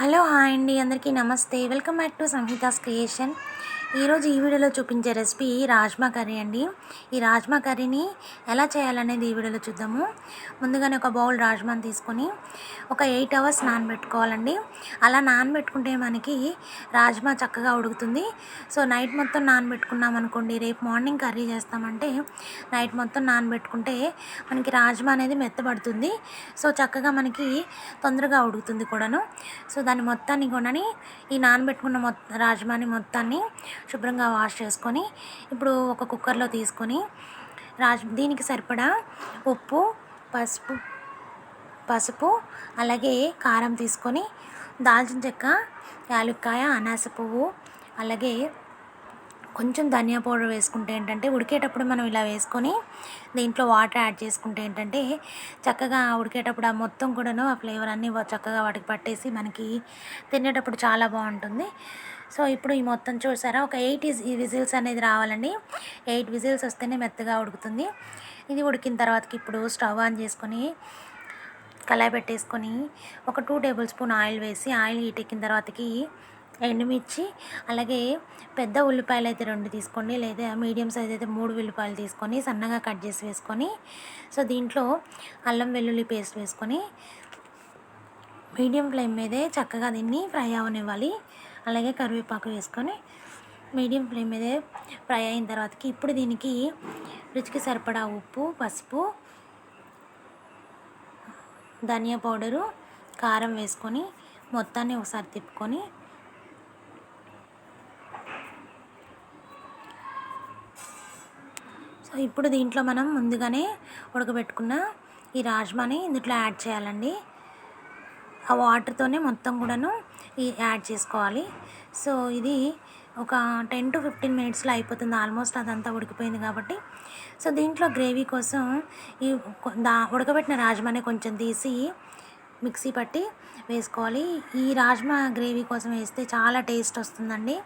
Hello hi అండి అందరికీ నమస్తే. Welcome back to Samhita's creation. ఈరోజు ఈ వీడియోలో చూపించే రెసిపీ రాజ్మా కర్రీ అండి. ఈ రాజ్మా కర్రీని ఎలా చేయాలనేది ఈ వీడియోలో చూద్దాము. ముందుగానే ఒక బౌల్ రాజ్మాని తీసుకొని ఒక ఎయిట్ అవర్స్ నానబెట్టుకోవాలండి. అలా నానబెట్టుకుంటే మనకి రాజ్మా చక్కగా ఉడుకుతుంది. సో నైట్ మొత్తం నానబెట్టుకున్నాం అనుకోండి రేపు మార్నింగ్ కర్రీ చేస్తామంటే నైట్ మొత్తం నానబెట్టుకుంటే మనకి రాజ్మా అనేది మెత్తబడుతుంది. సో చక్కగా మనకి తొందరగా ఉడుకుతుంది కూడాను. సో దాన్ని మొత్తాన్ని కొనని ఈ నానబెట్టుకున్న మొత్తం రాజ్మాని మొత్తాన్ని శుభ్రంగా వాష్ చేసుకొని ఇప్పుడు ఒక కుక్కర్లో తీసుకొని రాజ్ దీనికి సరిపడా ఉప్పు పసుపు పసుపు అలాగే కారం తీసుకొని దాల్చిన చెక్క యాలుక్కాయ అనాస పువ్వు అలాగే కొంచెం ధనియా పౌడర్ వేసుకుంటే ఏంటంటే ఉడికేటప్పుడు మనం ఇలా వేసుకొని దీంట్లో వాటర్ యాడ్ చేసుకుంటే ఏంటంటే చక్కగా ఉడికేటప్పుడు ఆ మొత్తం కూడాను ఆ ఫ్లేవర్ అన్నీ చక్కగా వాటికి పట్టేసి మనకి తినేటప్పుడు చాలా బాగుంటుంది. సో ఇప్పుడు ఈ మొత్తం చూసారా? ఒక ఎయిట్ విజిల్స్ అనేది రావాలండి. ఎయిట్ విజిల్స్ వస్తేనే మెత్తగా ఉడుకుతుంది. ఇది ఉడికిన తర్వాతకి ఇప్పుడు స్టవ్ ఆన్ చేసుకొని కళాయి పెట్టేసుకొని ఒక టూ టేబుల్ స్పూన్ ఆయిల్ వేసి ఆయిల్ హీట్ ఎక్కిన తర్వాతకి ఎండుమిర్చి అలాగే పెద్ద ఉల్లిపాయలు అయితే రెండు తీసుకోండి లేదా మీడియం సైజ్ అయితే మూడు ఉల్లిపాయలు తీసుకొని సన్నగా కట్ చేసి వేసుకొని సో దీంట్లో అల్లం వెల్లుల్లి పేస్ట్ వేసుకొని మీడియం ఫ్లేమ్ మీదే చక్కగా దీన్ని ఫ్రై అవనివ్వాలి. అలాగే కరివేపాకు వేసుకొని మీడియం ఫ్లేమ్ మీదే ఫ్రై అయిన తర్వాతకి ఇప్పుడు దీనికి రుచికి సరిపడా ఉప్పు పసుపు ధనియా పౌడరు కారం వేసుకొని మొత్తాన్ని ఒకసారి తిప్పుకొని సో ఇప్పుడు దీంట్లో మనం ముందుగానే ఉడకబెట్టుకున్న ఈ రాజ్మాని ఇందులో యాడ్ చేయాలండి. ఆ వాటర్తోనే మొత్తం కూడాను ఈ యాడ్ చేసుకోవాలి. సో ఇది ఒక టెన్ టు ఫిఫ్టీన్ మినిట్స్లో అయిపోతుంది. ఆల్మోస్ట్ అదంతా ఉడికిపోయింది కాబట్టి. సో దీంట్లో గ్రేవీ కోసం ఈ దా ఉడకబెట్టిన రాజ్మాని కొంచెం తీసి మిక్సీ పట్టి వేసుకోవాలి. ఈ రాజ్మా గ్రేవీ కోసం వేస్తే చాలా టేస్ట్ వస్తుందండి.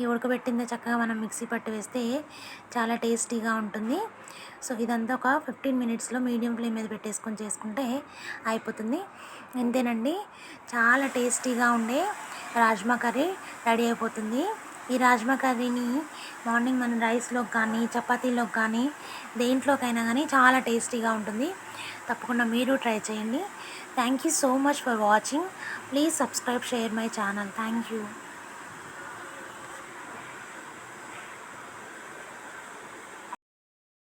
ఈ ఉడకబెట్టిందే చక్కగా మనం మిక్సీ పట్టి వేస్తే చాలా టేస్టీగా ఉంటుంది. సో ఇదంతా ఒక ఫిఫ్టీన్ మినిట్స్లో మీడియం ఫ్లేమ్ మీద పెట్టేసుకొని చేసుకుంటే అయిపోతుంది. అంతేనండి చాలా టేస్టీగా ఉండే రాజ్మా కర్రీ రెడీ అయిపోతుంది. ఈ రాజ్మా కర్రీని మార్నింగ్ మనం రైస్లోకి కానీ చపాతీలోకి కానీ దేంట్లోకైనా కానీ చాలా టేస్టీగా ఉంటుంది. తప్పకుండా మీరు ట్రై చేయండి. Thank you so much for watching. Please subscribe share my channel. Thank you.